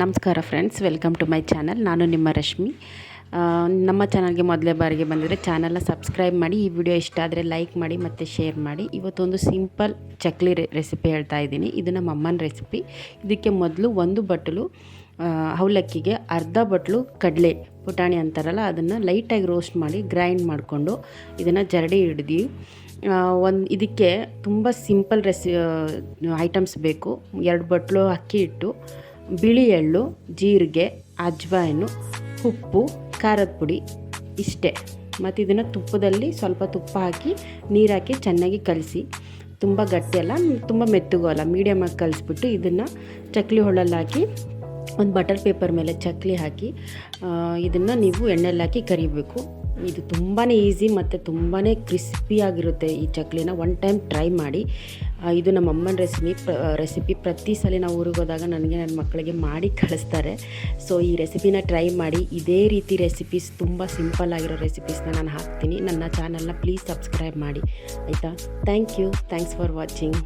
ನಮಸ್ಕಾರ friends welcome to my channel ನಾನು ನಿಮ್ಮ ರಶ್ಮಿ. ನಮ್ಮ ಚಾನಲ್ಗೆ ಮೊದಲೇ ಬಾರಿಗೆ ಬಂದಿದ್ರೆ ಚಾನಲ್ನ ಸಬ್ಸ್ಕ್ರೈಬ್ ಮಾಡಿ, ಈ ವಿಡಿಯೋ ಇಷ್ಟ ಆದರೆ ಲೈಕ್ ಮಾಡಿ ಮತ್ತು ಶೇರ್ ಮಾಡಿ. ಇವತ್ತೊಂದು ಸಿಂಪಲ್ ಚಕ್ಲಿ ರೆಸಿಪಿ ಹೇಳ್ತಾ ಇದ್ದೀನಿ. ಇದು ನಮ್ಮ ಅಮ್ಮನ ರೆಸಿಪಿ ಇದಕ್ಕೆ ಮೊದಲು ಒಂದು ಬಟ್ಟಲು ಅವಲಕ್ಕಿಗೆ ಅರ್ಧ ಬಟ್ಲು ಕಡಲೆ ಪುಟಾಣಿ ಅಂತಾರಲ್ಲ, ಅದನ್ನು ಲೈಟಾಗಿ ರೋಸ್ಟ್ ಮಾಡಿ ಗ್ರೈಂಡ್ ಮಾಡಿಕೊಂಡು ಇದನ್ನು ಜರಡಿ ಹಿಡ್ದು ಒಂದು ಇದಕ್ಕೆ ತುಂಬ ಸಿಂಪಲ್ ರೆಸಿ ಐಟಮ್ಸ್ ಬೇಕು. ಎರಡು ಬಟ್ಲು ಅಕ್ಕಿ ಹಿಟ್ಟು ಬಿಳಿ ಎಳ್ಳು, ಜೀರಿಗೆ ಅಜ್ವಾಯಿನು ಉಪ್ಪು, ಖಾರದ ಪುಡಿ ಇಷ್ಟೇ. ಮತ್ತು ಇದನ್ನು ತುಪ್ಪದಲ್ಲಿ ಸ್ವಲ್ಪ ತುಪ್ಪ ಹಾಕಿ ನೀರಾಕಿ ಚೆನ್ನಾಗಿ ಕಲಸಿ. ತುಂಬ ಗಟ್ಟಿ ಅಲ್ಲ, ತುಂಬ ಮೆತ್ತಗೂ ಅಲ್ಲ ಮೀಡಿಯಮಾಗಿ ಕಲಿಸ್ಬಿಟ್ಟು ಇದನ್ನು ಚಕ್ಲಿ ಹೊಳಲ್ಲಿ ಹಾಕಿ, ಒಂದು ಬಟರ್ ಪೇಪರ್ ಮೇಲೆ ಚಕ್ಲಿ ಹಾಕಿ ಇದನ್ನು ನೀವು ಎಣ್ಣೆಲ್ಲಾಕಿ ಕರಿಬೇಕು. ಇದು ತುಂಬಾ ಈಸಿ ಮತ್ತು ತುಂಬಾ ಕ್ರಿಸ್ಪಿಯಾಗಿರುತ್ತೆ ಈ ಚಕ್ಲಿನ. ಒನ್ ಟೈಮ್ ಟ್ರೈ ಮಾಡಿ. ಇದು ನಮ್ಮ ಅಮ್ಮನ ರೆಸಿಪಿ ರೆಸಿಪಿ ಪ್ರತಿ ಸಲ ನಾವು ಊರಿಗೆ ಹೋದಾಗ ನನಗೆ ನನ್ನ ಮಕ್ಕಳಿಗೆ ಮಾಡಿ ಕಳಿಸ್ತಾರೆ. ಸೊ ಈ ರೆಸಿಪಿನ ಟ್ರೈ ಮಾಡಿ. ಇದೇ ರೀತಿ ರೆಸಿಪೀಸ್ ತುಂಬ ಸಿಂಪಲ್ ಆಗಿರೋ ರೆಸಿಪೀಸ್ನ ನಾನು ಹಾಕ್ತೀನಿ. ನನ್ನ ಚಾನಲ್ನ ಪ್ಲೀಸ್ ಸಬ್ಸ್ಕ್ರೈಬ್ ಮಾಡಿ. ಆಯಿತಾ? Thank you thanks for watching